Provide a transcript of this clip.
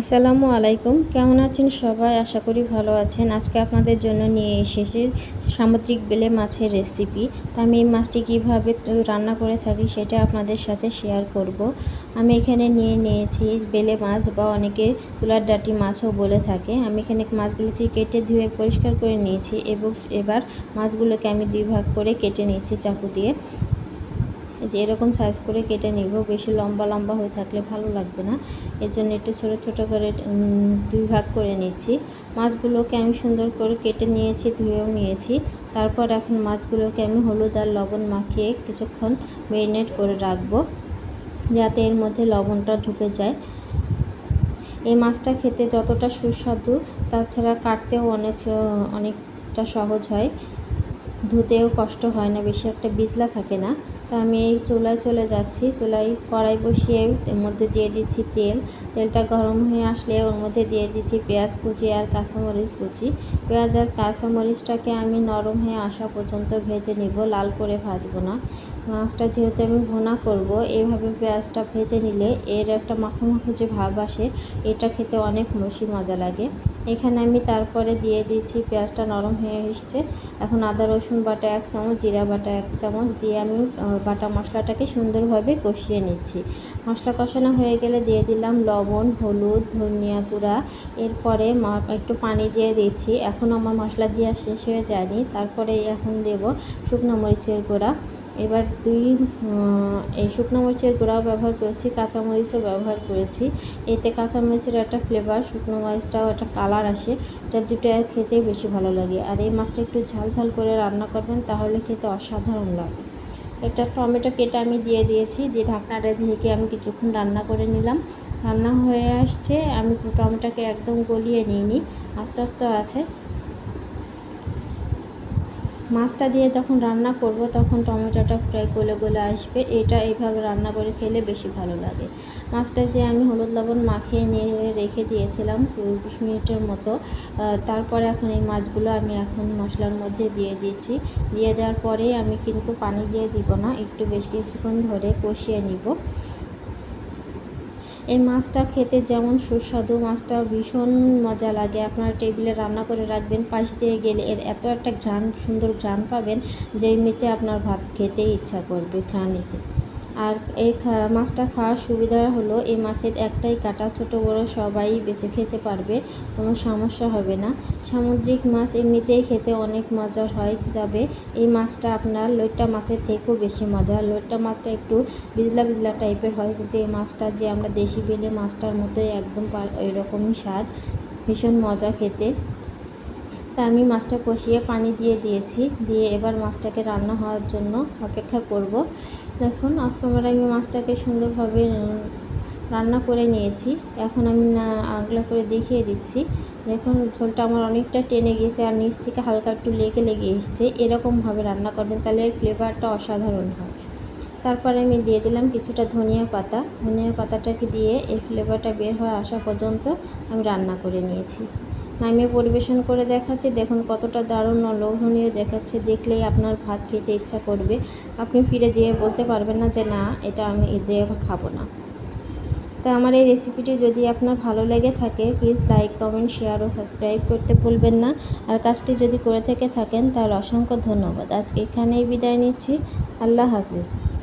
আসসালামু আলাইকুম। কেমন আছেন সবাই? আশা করি ভালো আছেন। আজকে আপনাদের জন্য নিয়ে এসেছি সামুদ্রিক বেলে মাছের রেসিপি তো আমি এই মাছটি কীভাবে রান্না করে থাকি সেটা আপনাদের সাথে শেয়ার করব। আমি এখানে নিয়ে নিয়েছি বেলে মাছ বা অনেকে তুলার ডাটি মাছও বলে থাকে। আমি এখানে মাছগুলোকে কেটে ধুয়ে পরিষ্কার করে নিয়েছি এবং এবার মাছগুলোকে আমি দুই ভাগ করে কেটে নিয়েছি চাকু দিয়ে। যে এরকম সাইজ করে কেটে নিব, বেশি লম্বা লম্বা হয়ে থাকলে ভালো লাগবে না। এর জন্য একটু ছোটো ছোটো করে দুই ভাগ করে নিচ্ছি। মাছগুলোকে আমি সুন্দর করে কেটে নিয়েছি, ধুয়েও নিয়েছি। তারপর এখন মাছগুলোকে আমি হলুদ আর লবণ মাখিয়ে কিছুক্ষণ মেরিনেট করে রাখব, যাতে এর মধ্যে লবণটা ঢুকে যায়। এই মাছটা খেতে যতটা সুস্বাদু, তাছাড়া কাটতেও অনেক, অনেকটা সহজ হয়। ধুতেও কষ্ট হয় না, বেশি একটা বিজলা থাকে না। তো আমি এই চুলায় চলে যাচ্ছি। চুলায় কড়াই বসিয়ে এর মধ্যে দিয়ে দিচ্ছি তেল। তেলটা গরম হয়ে আসলে ওর মধ্যে দিয়ে দিচ্ছি পেঁয়াজ কুচি আর কাঁচামরিচ কুচি। পেঁয়াজ আর কাঁচামরিচটাকে আমি নরম হয়ে আসা পর্যন্ত ভেজে নিব, লাল করে ভাজবো না। মাছটা যেহেতু আমি ভোনা করব এইভাবে পেঁয়াজটা ভেজে নিলে এর একটা মাখো মাখো যে ভাব আসে, এটা খেতে অনেক বেশি মজা লাগে। এখানে আমি তারপরে দিয়ে দিচ্ছি পেঁয়াজটা নরম হয়ে এসছে। এখন আদা, রসুন বাটা এক চামচ, জিরা বাটা এক চামচ দিয়ে আমি বাটা মশলাটাকে সুন্দরভাবে কষিয়ে নিচ্ছি। মশলা কষানো হয়ে গেলে দিয়ে দিলাম লবণ, হলুদ, ধনিয়া গুঁড়া। এরপরে একটু পানি দিয়ে দিচ্ছি। এখন আমার মশলা দেওয়া শেষ হয়ে যায়নি। তারপরে এখন দেব শুকনো মরিচের গুঁড়া। এবার দুই এই শুকনো মরিচের গুঁড়াও ব্যবহার করেছি, কাঁচামরিচও ব্যবহার করেছি। এতে কাঁচামরিচের একটা ফ্লেভার শুকনো মরিচটাও একটা কালার আসে। এটা দুটো খেতে বেশি ভালো লাগে। আর এই মাছটা একটু ঝাল ঝাল করে রান্না করবেন, তাহলে খেতে অসাধারণ লাগে। একটা টমেটো কেটে আমি দিয়ে দিয়েছি, দিয়ে ঢাকনাটা ঢেকে আমি কিছুক্ষণ রান্না করে নিলাম। রান্না হয়ে আসছে, আমি টমেটোকে একদম গলিয়ে নিইনি, আস্তে আস্তে আছে। মাছটা দিয়ে যখন রান্না করব, তখন টমেটোটা প্রায় গলে গলে আসবে। এটা এইভাবে রান্না করে খেলে বেশি ভালো লাগে। মাছটা যে আমি হলুদ লবণ মাখিয়ে নিয়ে রেখে দিয়েছিলাম বিশ মিনিটের মতো। তারপরে এখন এই মাছগুলো আমি এখন মশলার মধ্যে দিয়ে দিচ্ছি। দিয়ে দেওয়ার পরে আমি কিন্তু পানি দিয়ে দিব না, একটু বেশ কিছুক্ষণ ধরে কষিয়ে নিব। এই মাছটা খেতে যেমন সুস্বাদু, মাছটা ভীষণ মজা লাগে। আপনার টেবিলে রান্না করে রাখবেন, পাশ দিয়ে গেলে এর এত একটা ঘ্রাণ, সুন্দর ঘ্রাণ পাবেন যে এমনিতে আপনার ভাত খেতে ইচ্ছা করবে ঘ্রাণেতে আর এই মাছটা খাওয়ার সুবিধা হলো এই মাছের একটাই কাটা, ছোট, বড় সবাই বেছে খেতে পারবে, কোনো সমস্যা হবে না। সামুদ্রিক মাছ এমনিতেই খেতে অনেক মজার হয়, তবে এই মাছটা আপনার লইট্টা মাছের থেকেও বেশি মজা লইট্টা মাছটা একটু বিজলা বিজলা টাইপের হয়, কিন্তু এই মাছটা যে আমরা দেশি বেলে মাছটার মতোই একদম এরকমই স্বাদ। ভীষণ মজা খেতে। তা আমি মাছটা কষিয়ে পানি দিয়ে দিয়েছি। দিয়ে এবার মাছটাকে রান্না হওয়ার জন্য অপেক্ষা করব। দেখুন আপনার আমি মাছটাকে সুন্দরভাবে রান্না করে নিয়েছি। এখন আমি না, আগলা করে দেখিয়ে দিচ্ছি। দেখুন, ঝোলটা আমার অনেকটা টেনে গিয়েছে আর নিচ থেকে হালকা একটু লেগে লেগে এসছে। এরকমভাবে রান্না করবেন, তাহলে এর ফ্লেভারটা অসাধারণ হয়। তারপরে আমি দিয়ে দিলাম কিছুটা ধনিয়া পাতা। ধনিয়া পাতাটাকে দিয়ে এই ফ্লেভারটা বের হয়ে আসা পর্যন্ত আমি রান্না করে নিয়েছি। নামিয়ে পরিবেশন করে দেখাচ্ছি। দেখুন কতটা দারুণ লোভনীয় দেখাচ্ছে। দেখলেই আপনার ভাত খেতে ইচ্ছা করবে। আপনি ফিরে যেয়ে বলতে পারবেন না যে, না, এটা আমি দিয়ে খাব না। তা আমার এই রেসিপিটি যদি আপনার ভালো লেগে থাকে, প্লিজ লাইক, কমেন্ট, শেয়ার ও সাবস্ক্রাইব করতে ভুলবেন না। আর কাজটি যদি করে থেকে থাকেন, তার অসংখ্য ধন্যবাদ। আজকে এখানেই বিদায় নিচ্ছি। আল্লাহ হাফিজ।